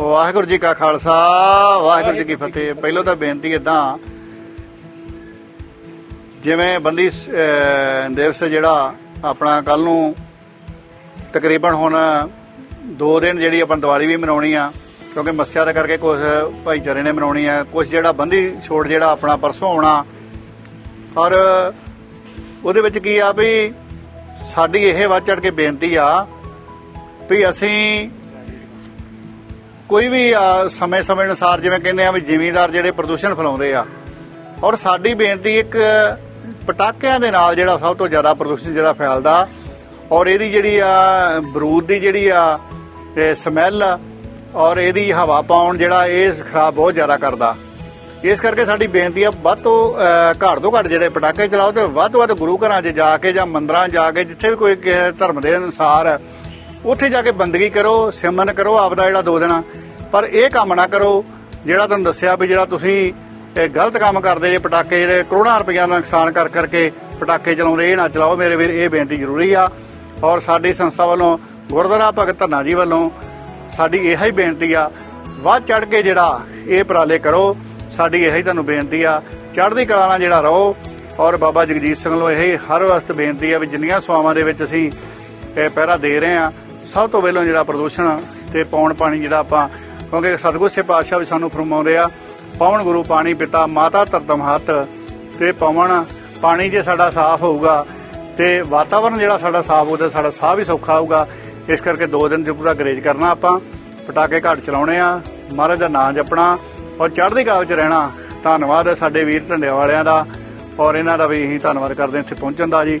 ਵਾਹਿਗੁਰੂ ਜੀ ਕਾ ਖਾਲਸਾ, ਵਾਹਿਗੁਰੂ ਜੀ ਕੀ ਫਤਿਹ। ਪਹਿਲਾਂ ਤਾਂ ਬੇਨਤੀ ਇਦਾਂ ਜਿਵੇਂ ਬੰਦੀ ਦਿਵਸ ਜਿਹੜਾ ਆਪਣਾ ਕੱਲ ਨੂੰ ਤਕਰੀਬਨ ਹੁਣ ਦੋ ਦਿਨ ਜਿਹੜੀ ਆਪਾਂ ਦੀਵਾਲੀ ਵੀ ਮਨਾਉਣੀ ਆ, ਕਿਉਂਕਿ ਮੱਸਿਆ ਦਾ ਕਰਕੇ ਕੁਝ ਭਾਈਚਾਰੇ ਨੇ ਮਨਾਉਣੀ ਆ ਕੁਝ ਜਿਹੜਾ ਬੰਦੀ ਛੋੜ ਜਿਹੜਾ ਆਪਣਾ ਪਰਸੋਂ ਆਉਣਾ। ਔਰ ਉਹਦੇ ਵਿੱਚ ਕੀ ਆ ਵੀ ਸਾਡੀ ਇਹ ਵੱਧ ਚੜ ਕੇ ਬੇਨਤੀ ਆ ਵੀ ਅਸੀਂ ਕੋਈ ਵੀ ਸਮੇਂ-ਸਮੇਂ ਅਨੁਸਾਰ ਜਿਵੇਂ ਕਹਿੰਦੇ ਆ ਵੀ ਜ਼ਿਮੀਂਦਾਰ ਜਿਹੜੇ ਪ੍ਰਦੂਸ਼ਣ ਫੈਲਾਉਂਦੇ ਆ, ਔਰ ਸਾਡੀ ਬੇਨਤੀ ਇੱਕ ਪਟਾਕਿਆਂ ਦੇ ਨਾਲ ਜਿਹੜਾ ਸਭ ਤੋਂ ਜ਼ਿਆਦਾ ਪ੍ਰਦੂਸ਼ਣ ਜਿਹੜਾ ਫੈਲਦਾ, ਔਰ ਇਹਦੀ ਜਿਹੜੀ ਆ ਬਰੂਦ ਦੀ ਜਿਹੜੀ ਆ ਸਮੈਲ, ਔਰ ਇਹਦੀ ਹਵਾ ਪਾਉਣ ਜਿਹੜਾ ਇਹ ਖਰਾਬ ਬਹੁਤ ਜ਼ਿਆਦਾ ਕਰਦਾ। ਇਸ ਕਰਕੇ ਸਾਡੀ ਬੇਨਤੀ ਆ ਵੱਧ ਤੋਂ ਘੱਟ ਤੋਂ ਘੱਟ ਜਿਹੜੇ ਪਟਾਕੇ ਚਲਾਓ ਤੇ ਵੱਧ ਤੋਂ ਵੱਧ ਗੁਰੂ ਘਰਾਂ 'ਚ ਜਾ ਕੇ ਜਾਂ ਮੰਦਰਾਂ 'ਚ ਜਾ ਕੇ ਜਿੱਥੇ ਵੀ ਕੋਈ ਧਰਮ ਦੇ ਅਨੁਸਾਰ ਉੱਥੇ ਜਾ ਕੇ ਬੰਦਗੀ ਕਰੋ, ਸਿਮਰਨ ਕਰੋ, ਆਪਦਾ ਜਿਹੜਾ ਦੋ ਦਿਨ। ਪਰ ਇਹ ਕੰਮ ਨਾ ਕਰੋ, ਜਿਹੜਾ ਤੁਹਾਨੂੰ ਦੱਸਿਆ ਵੀ ਜਿਹੜਾ ਤੁਸੀਂ, ਇਹ ਗਲਤ ਕੰਮ ਕਰਦੇ ਜੇ ਪਟਾਕੇ ਜਿਹੜੇ ਕਰੋੜਾਂ ਰੁਪਈਆ ਦਾ ਨੁਕਸਾਨ ਕਰ ਕਰਕੇ ਪਟਾਕੇ ਚਲਾਉਂਦੇ, ਇਹ ਨਾ ਚਲਾਓ। ਮੇਰੇ ਵੀਰ, ਇਹ ਬੇਨਤੀ ਜ਼ਰੂਰੀ ਆ। ਔਰ ਸਾਡੀ ਸੰਸਥਾ ਵੱਲੋਂ, ਗੁਰਦੁਆਰਾ ਭਗਤ ਧੰਨਾ ਜੀ ਵੱਲੋਂ ਸਾਡੀ ਇਹੋ ਹੀ ਬੇਨਤੀ ਆ। ਵੱਧ ਚੜ ਕੇ ਜਿਹੜਾ ਇਹ ਉਪਰਾਲੇ ਕਰੋ, ਸਾਡੀ ਇਹੋ ਹੀ ਤੁਹਾਨੂੰ ਬੇਨਤੀ ਆ। ਚੜ੍ਹਦੀ ਕਲਾ ਨਾਲ ਜਿਹੜਾ ਰਹੋ। ਔਰ ਬਾਬਾ ਜਗਜੀਤ ਸਿੰਘ ਨੂੰ ਇਹ ਹਰ ਵਕਤ ਬੇਨਤੀ ਆ ਵੀ ਜਿੰਨੀਆਂ ਸਵਾਵਾਂ ਦੇ ਵਿੱਚ ਅਸੀਂ ਇਹ ਪਹਿਰਾ ਦੇ ਰਹੇ ਆ ਸਭ ਤੋਂ ਪਹਿਲਾਂ ਜਿਹੜਾ ਪ੍ਰਦੂਸ਼ਣ ਤੇ ਪੌਣ ਪਾਣੀ ਜਿਹੜਾ ਆਪਾਂ, ਕਿਉਂਕਿ ਸਤਿਗੁਰ ਸੇ ਪਾਤਸ਼ਾਹ ਵੀ ਸਾਨੂੰ ਫਰਮਾਉਂਦੇ ਆ ਪਵਨ ਗੁਰੂ ਪਾਣੀ ਪਿਤਾ, ਮਾਤਾ ਧਰਤਮ ਹੱਥ, ਤੇ ਪਵਨ ਪਾਣੀ ਜੇ ਸਾਡਾ ਸਾਫ਼ ਹੋਊਗਾ, ਤੇ ਵਾਤਾਵਰਨ ਜਿਹੜਾ ਸਾਡਾ ਸਾਫ਼ ਹੋਊਗਾ, ਸਾਡਾ ਸਾਹ ਵੀ ਸੌਖਾ ਹੋਊਗਾ, ਇਸ ਕਰਕੇ ਦੋ ਦਿਨ ਚ ਪੂਰਾ ਗਰੇਜ ਕਰਨਾ ਆਪਾਂ, ਪਟਾਕੇ ਘਾਟ ਚਲਾਉਣੇ ਆ, ਮਹਾਰਾਜ ਦਾ ਨਾਮ ਜਪਣਾ, ਔਰ ਚੜ੍ਹਦੀ ਕਲਾ ਵਿੱਚ ਰਹਿਣਾ, ਧੰਨਵਾਦ ਹੈ ਸਾਡੇ ਵੀਰ ਢੰਡਿਆਂ ਵਾਲਿਆਂ ਦਾ, ਔਰ ਇਹਨਾਂ ਦਾ ਵੀ ਅਸੀਂ ਧੰਨਵਾਦ ਕਰਦੇ ਹਾਂ ਇੱਥੇ ਪਹੁੰਚਣ ਦਾ ਜੀ।